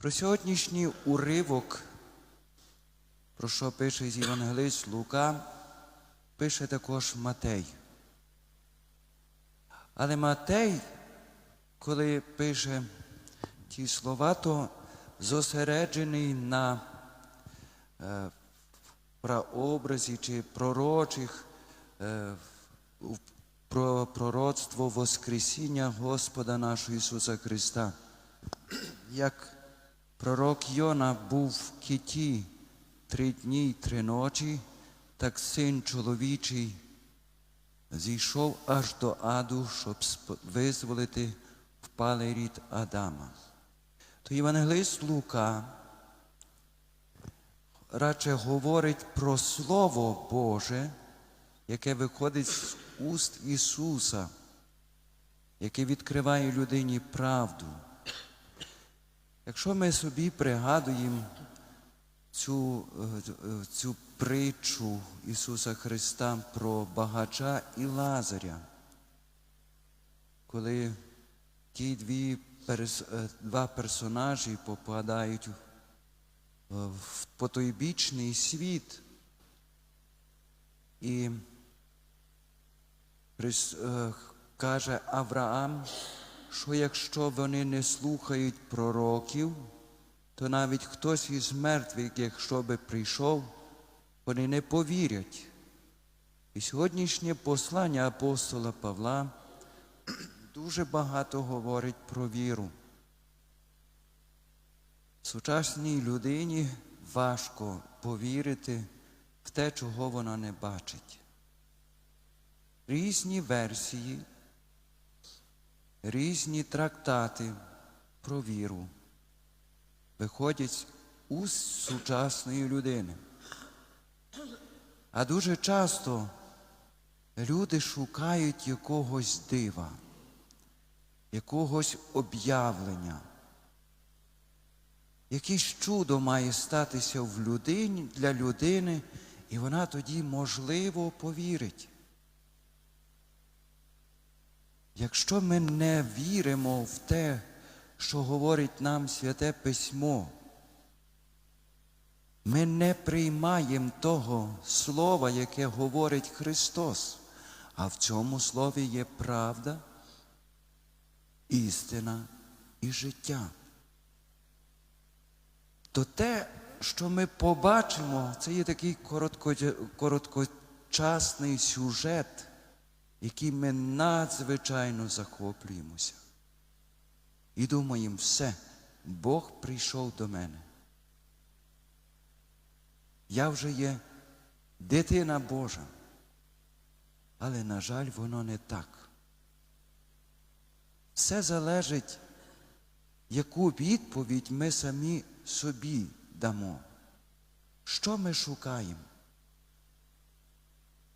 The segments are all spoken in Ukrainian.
Про сьогоднішній уривок, про що пише з Євангелист Лука, пише також Матей. Але Матей, коли пише ті слова, то зосереджений на е, прообразі чи пророчих е, про пророцтво Воскресіння Господа нашого Ісуса Христа. Як пророк Йона був в киті три дні й три ночі, так син чоловічий зійшов аж до аду, щоб визволити впалий рід Адама. То Євангелист Лука радше говорить про Слово Боже, яке виходить з уст Ісуса, яке відкриває людині правду. Якщо ми собі пригадуємо цю, е, е, цю притчу Ісуса Христа про багача і Лазаря, коли ті дві, е, два персонажі попадають в- потойбічний світ, і каже Авраам, що якщо вони не слухають пророків, то навіть хтось із мертвих, якщо би прийшов, вони не повірять. І сьогоднішнє послання апостола Павла дуже багато говорить про віру. Сучасній людині важко повірити в те, чого вона не бачить. Різні версії, різні трактати про віру виходять уст сучасної людини. А дуже часто люди шукають якогось дива, якогось об'явлення. Якесь чудо має статися в людині, для людини, і вона тоді, можливо, повірить. Якщо ми не віримо в те, що говорить нам Святе Письмо, ми не приймаємо того слова, яке говорить Христос, а в цьому слові є правда, істина і життя. То те, що ми побачимо, це є такий короткочасний сюжет, який ми надзвичайно захоплюємося. І думаємо, все, Бог прийшов до мене. Я вже є дитина Божа. Але, на жаль, воно не так. Все залежить, яку відповідь ми самі собі дамо. Що ми шукаємо?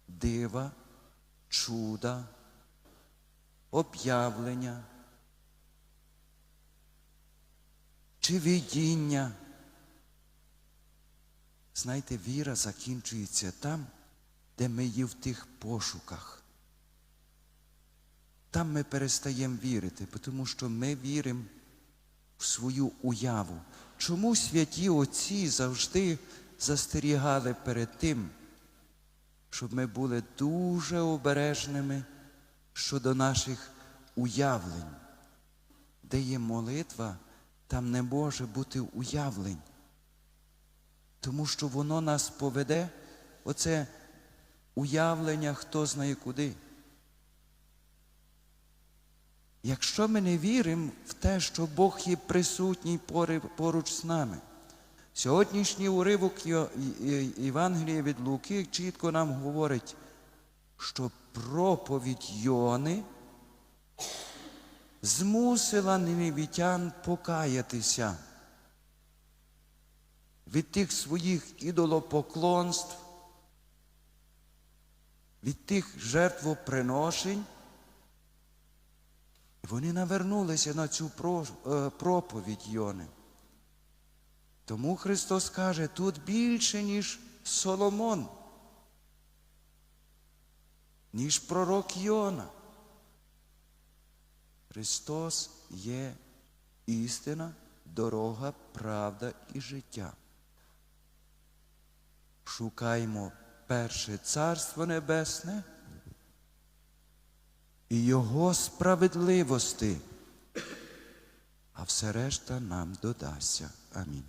Дива, чуда, об'явлення чи видіння. Знаєте, віра закінчується там, де ми є в тих пошуках. Там ми перестаємо вірити, тому що ми віримо в свою уяву. Чому святі отці завжди застерігали перед тим, щоб ми були дуже обережними щодо наших уявлень, де є молитва, там не може бути уявлень. Тому що воно нас поведе, оце уявлення, хто знає куди. Якщо ми не віримо в те, що Бог є присутній поруч з нами, сьогоднішній уривок Євангелія від Луки чітко нам говорить, що проповідь Йони змусила неневітян покаятися від тих своїх ідолопоклонств, від тих жертвоприношень. Вони навернулися на цю е, проповідь Йони. Тому Христос каже, тут більше, ніж Соломон, ніж пророк Йона. Христос є істина, дорога, правда і життя. Шукаймо перше Царство Небесне і Його справедливости, а все решта нам додасться. Амінь.